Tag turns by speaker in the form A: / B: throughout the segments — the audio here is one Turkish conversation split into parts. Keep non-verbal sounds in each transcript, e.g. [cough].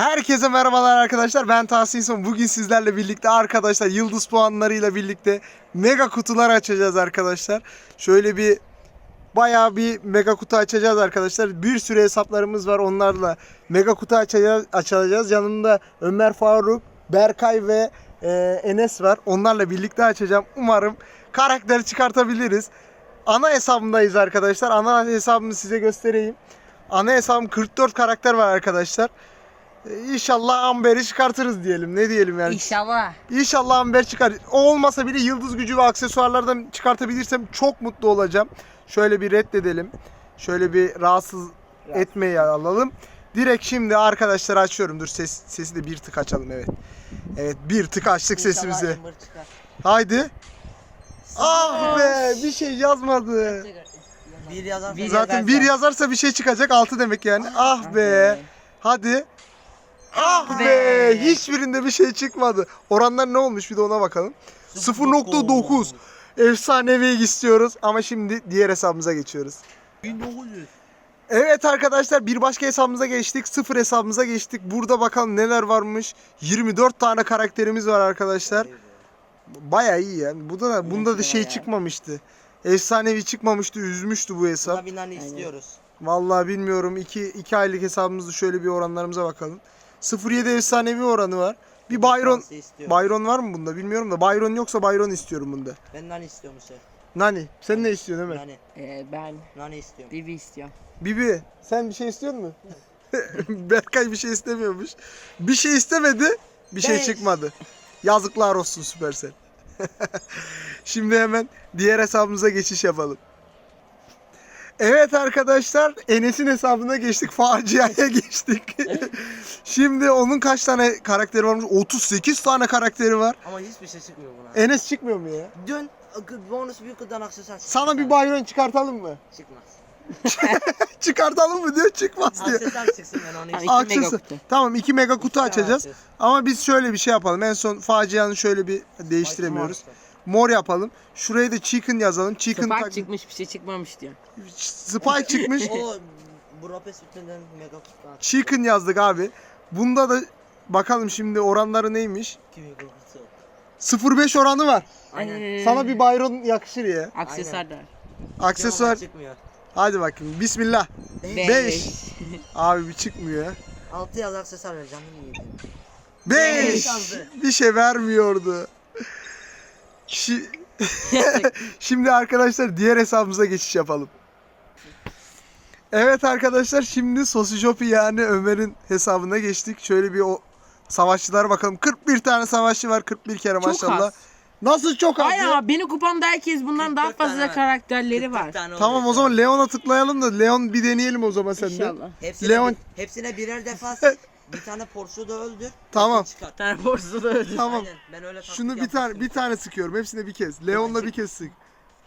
A: Herkese merhabalar arkadaşlar. Ben Tahsin Son. Bugün sizlerle birlikte arkadaşlar yıldız puanlarıyla birlikte mega kutular açacağız arkadaşlar. Şöyle bir bayağı bir mega kutu açacağız arkadaşlar. Bir sürü hesaplarımız var. Onlarla mega kutu açacağız. açacağız. Yanımda Ömer Faruk, Berkay ve e, Enes var. Onlarla birlikte açacağım. Umarım karakter çıkartabiliriz. Ana hesabımdayız arkadaşlar. Ana hesabımı size göstereyim. Ana hesabım 44 karakter var arkadaşlar. Ee, İnşallah Amber'i çıkartırız diyelim. Ne diyelim yani?
B: İnşallah.
A: İnşallah Amber çıkar. O olmasa bile yıldız gücü ve aksesuarlardan çıkartabilirsem çok mutlu olacağım. Şöyle bir reddedelim. Şöyle bir rahatsız etmeyi alalım. Direkt şimdi arkadaşlar açıyorum. Dur ses, sesi de bir tık açalım evet. Evet bir tık açtık sesimizi.
B: İnşallah çıkar.
A: Haydi. Ah be bir şey yazmadı.
C: Bir yazan
B: Bir
A: Zaten
B: yazarsa.
A: bir yazarsa bir şey çıkacak altı demek yani. Ah be. Hadi. Ah be.
B: be.
A: Hiçbirinde bir şey çıkmadı. Oranlar ne olmuş bir de ona bakalım. 0.9. Efsanevi istiyoruz ama şimdi diğer hesabımıza geçiyoruz.
C: 1900.
A: Evet arkadaşlar bir başka hesabımıza geçtik. Sıfır hesabımıza geçtik. Burada bakalım neler varmış. 24 tane karakterimiz var arkadaşlar. Baya iyi yani. Bunda da, bunda da şey çıkmamıştı. Efsanevi çıkmamıştı. Üzmüştü bu hesap.
C: Buna istiyoruz.
A: Vallahi bilmiyorum. 2 2 aylık hesabımızda şöyle bir oranlarımıza bakalım. 0.7 efsanevi oranı var. Bir Byron. Byron var mı bunda bilmiyorum da Byron yoksa Byron istiyorum bunda.
C: Ben nani istiyorum işte.
A: Nani sen ne istiyorsun Ömer?
C: Nani.
B: Ee, ben
C: Nani istiyorum.
B: Bibi istiyorum.
A: Bibi sen bir şey istiyor musun? [laughs] Berkay bir şey istemiyormuş. Bir şey istemedi bir şey
C: Beş.
A: çıkmadı. Yazıklar olsun Supercell. [laughs] Şimdi hemen diğer hesabımıza geçiş yapalım. Evet arkadaşlar Enes'in hesabına geçtik. Faciaya [laughs] geçtik. Şimdi onun kaç tane karakteri varmış? 38 tane karakteri var.
C: Ama hiçbir şey çıkmıyor buna.
A: Enes çıkmıyor mu ya?
C: Dün bonus büyük kıdan aksesuar çıktı.
A: Sana bir Byron çıkartalım mı?
C: Çıkmaz. [laughs]
A: Çıkartalım mı diyor çıkmaz diyor.
C: Aksesuar çıksın ben onu
B: Tamam,
C: istiyorum.
B: mega
A: Aksesuar-
B: kutu.
A: Tamam iki mega kutu açacağız. Ama biz şöyle bir şey yapalım. En son facianı şöyle bir değiştiremiyoruz. Mor yapalım. Şuraya da chicken yazalım. Chicken
B: Spark
A: tak-
B: çıkmış bir şey çıkmamış diyor.
A: Spike çıkmış.
C: O Budapest bütünden mega kutudan.
A: chicken yazdık abi. Bunda da bakalım şimdi oranları neymiş?
C: 2 mega kutu.
A: 0.5 oranı var.
C: Aynen.
B: Ee,
A: Sana bir Byron yakışır ya.
B: Aksesuar da.
A: Aksesuar.
C: Çıkmıyor.
A: Hadi bakayım. Bismillah.
C: Beş.
A: Beş. [laughs] Abi bir çıkmıyor ya.
C: 6 yaz aksesuar vereceğim. iyi.
A: 5.
C: yazdı.
A: Bir şey vermiyordu. Şi- [laughs] Şimdi arkadaşlar diğer hesabımıza geçiş yapalım. Evet arkadaşlar şimdi Sosijopi yani Ömer'in hesabına geçtik. Şöyle bir o savaşçılar bakalım. 41 tane savaşçı var 41 kere
B: Çok
A: maşallah.
B: az.
A: Nasıl çok az ya?
B: ya benim kupamda herkes bundan daha
C: 44 tane
B: fazla
C: var.
B: karakterleri
C: 40
B: var.
C: tane
A: Tamam o zaman Leon'a tıklayalım da Leon bir deneyelim o zaman senden.
B: İnşallah.
C: Hepsine,
A: Leon-
C: hepsine birer defa [laughs] bir tane Porsche da öldür.
A: Tamam.
C: çıkar.
B: Bir tane borsu da öldü.
A: Tamam.
C: Aynen, ben öyle taktik
A: Şunu bir
C: yapmıştım.
A: tane bir tane sıkıyorum. Hepsine bir kez. Leon'la bir kez sık.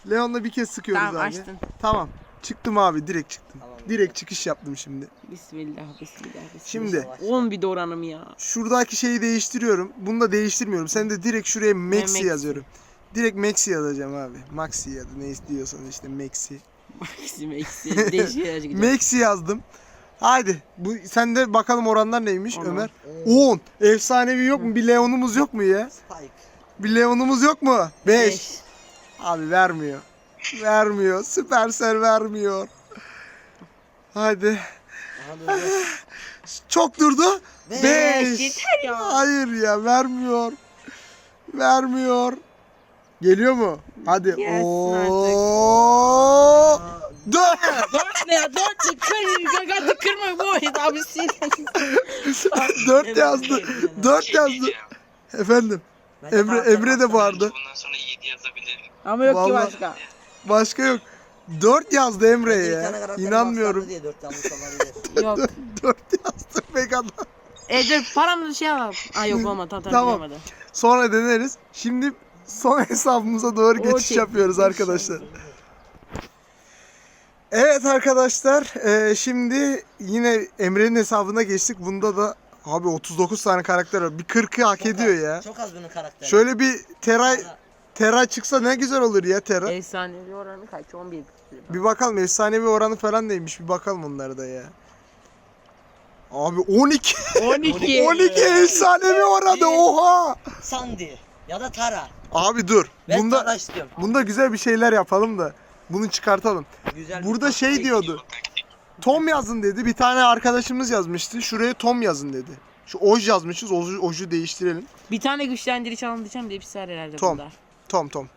A: Leon'la bir kez sıkıyoruz
B: Tamam
A: abi.
B: açtın.
A: Tamam. Çıktım abi direkt çıktım.
C: Tamam.
A: Direkt çıkış yaptım şimdi.
B: Bismillah bismillah bismillah.
A: Şimdi
B: 10 bir de oranım ya.
A: şuradaki şeyi değiştiriyorum. Bunu da değiştirmiyorum. Sen de direkt şuraya Maxi
B: Maxi.
A: yazıyorum. Direkt Maxi yazacağım abi. Maxi ya da ne istiyorsan işte Maxi.
B: Maksim eksi. Değişik çıkacak.
A: Maxi yazdım. Haydi. Bu sen de bakalım oranlar neymiş
B: Tamam.
A: Ömer. 10. Efsanevi yok mu? Bir Leon'umuz yok mu ya?
C: Spike.
A: Bir Leon'umuz yok mu? 5.
B: Beş.
A: Abi vermiyor. Vermiyor. Süpersel vermiyor.
C: Aha dur.
A: Çok durdu.
C: Beş.
A: 5.
B: Yeter ya.
A: Hayır ya vermiyor. Vermiyor. Geliyor mu? Hadi.
B: Gelsin
A: Oo. Dört.
B: Dört ne ya? Dört ne? Kır, gagatı kırma bu oyun abi sil.
A: Dört yazdı. Dört yazdı. Efendim. Emre Emre de vardı.
D: Bundan sonra 7 yazabilirim.
B: Ama yok ki
A: Vallahi-
B: başka.
A: Başka yok. Dört yazdı Emre'ye ya. İnanmıyorum. [laughs]
B: Yok.
A: Dört yazdı Mega'da.
B: E dur paramızı şey alalım. Aa yok olmadı tamam
A: Tamam. Sonra deneriz. Şimdi son hesabımıza doğru geçiş yapıyoruz arkadaşlar. Evet arkadaşlar e, şimdi yine Emre'nin hesabına geçtik. Bunda da abi 39 tane karakter var. Bir 40'ı hak
C: Çok
A: ediyor
C: az-
A: ya.
C: Çok az bunun karakteri.
A: Şöyle bir Tera
C: Sonra-
A: Tera çıksa ne güzel olur ya Tera.
B: Efsanevi oranı kaç? 11.
A: Bir bakalım efsanevi oranı falan neymiş bir bakalım onlara da ya. Abi 12.
B: 12.
A: 12 efsanevi orada oha.
C: Sandy ya da Tara.
A: Abi dur.
C: Ben
A: Bunda
C: Tara istiyorum.
A: bunda güzel bir şeyler yapalım da bunu çıkartalım.
C: Güzel
A: Burada
C: taktik.
A: şey diyordu. Tom yazın dedi. Bir tane arkadaşımız yazmıştı. Şuraya Tom yazın dedi. Şu oj yazmışız. Oju, oju değiştirelim.
B: Bir tane güçlendirici anlatacağım diye bir var herhalde
A: Tom.
B: bunda.
A: Tom Tom.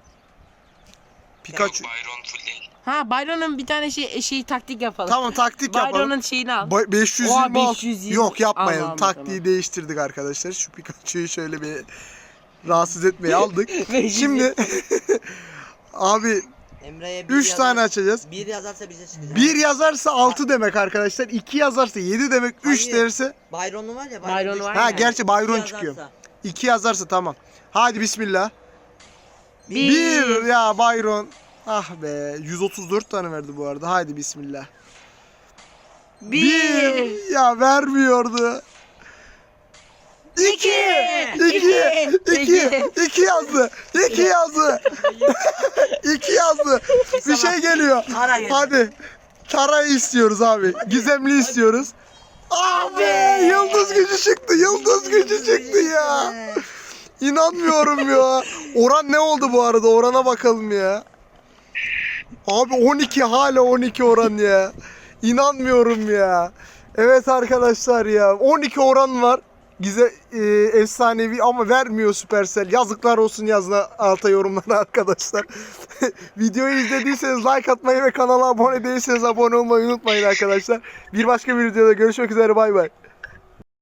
A: Pikachu.
D: Byron full değil.
B: Ha Byron'un bir tane şey, şey taktik yapalım.
A: Tamam taktik yapalım.
B: Byron'un şeyini al.
A: Ba- 520
B: Oha,
A: al.
B: 520.
A: Yok yapmayalım.
B: Al, al,
A: Taktiği
B: tamam.
A: değiştirdik arkadaşlar. Şu Pikachu'yu şöyle bir rahatsız etmeye aldık. [laughs]
B: 520.
A: Şimdi [laughs] abi
C: Emre'ye bir
A: 3
C: yazar-
A: tane açacağız.
C: Bir yazarsa bize çıkacak.
A: 1 yazarsa 6 demek arkadaşlar. 2 yazarsa 7 demek. 3
C: Hayır.
A: derse
C: Byron'u var ya.
B: Byron'u var
A: Ha
B: ya.
A: gerçi Byron
C: yazarsa.
A: çıkıyor. 2 yazarsa tamam. Hadi bismillah.
B: Bir.
A: 1 ya Byron. Ah be 134 tane verdi bu arada. Haydi bismillah.
B: Bir.
A: 1 ya vermiyordu. 2 2
B: İki.
A: 2 2 yazdı. 2 yazdı. [laughs] 2 yazdı. Bir şey geliyor.
C: Tara.
A: Hadi. Tara'yı istiyoruz abi. Gizemli istiyoruz. Abi yıldız gücü çıktı. Yıldız gücü çıktı ya. İnanmıyorum ya. Oran ne oldu bu arada? Orana bakalım ya. Abi 12 hala 12 oran ya. İnanmıyorum ya. Evet arkadaşlar ya. 12 oran var. Gize e, efsanevi ama vermiyor Supercell. Yazıklar olsun yazın alta yorumlara arkadaşlar. [laughs] Videoyu izlediyseniz like atmayı ve kanala abone değilseniz abone olmayı unutmayın arkadaşlar. Bir başka bir videoda görüşmek üzere bay bay.